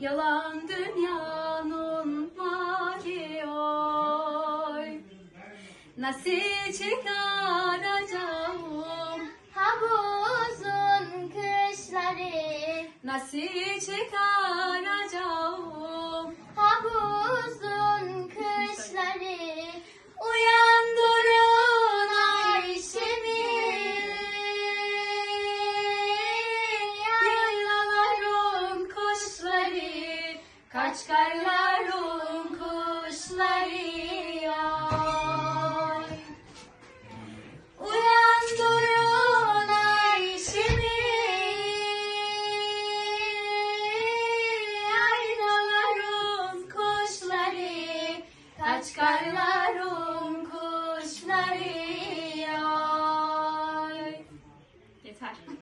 Yalan dünyanın mali oy Nasıl çıkaracağım Havuzun kışları. Nasıl çıkaracağım Kaç karların kuşları ay. Uyandırın Ayşe'mi Yaylaların kuşları Kaç karların kuşları ay. Yeter.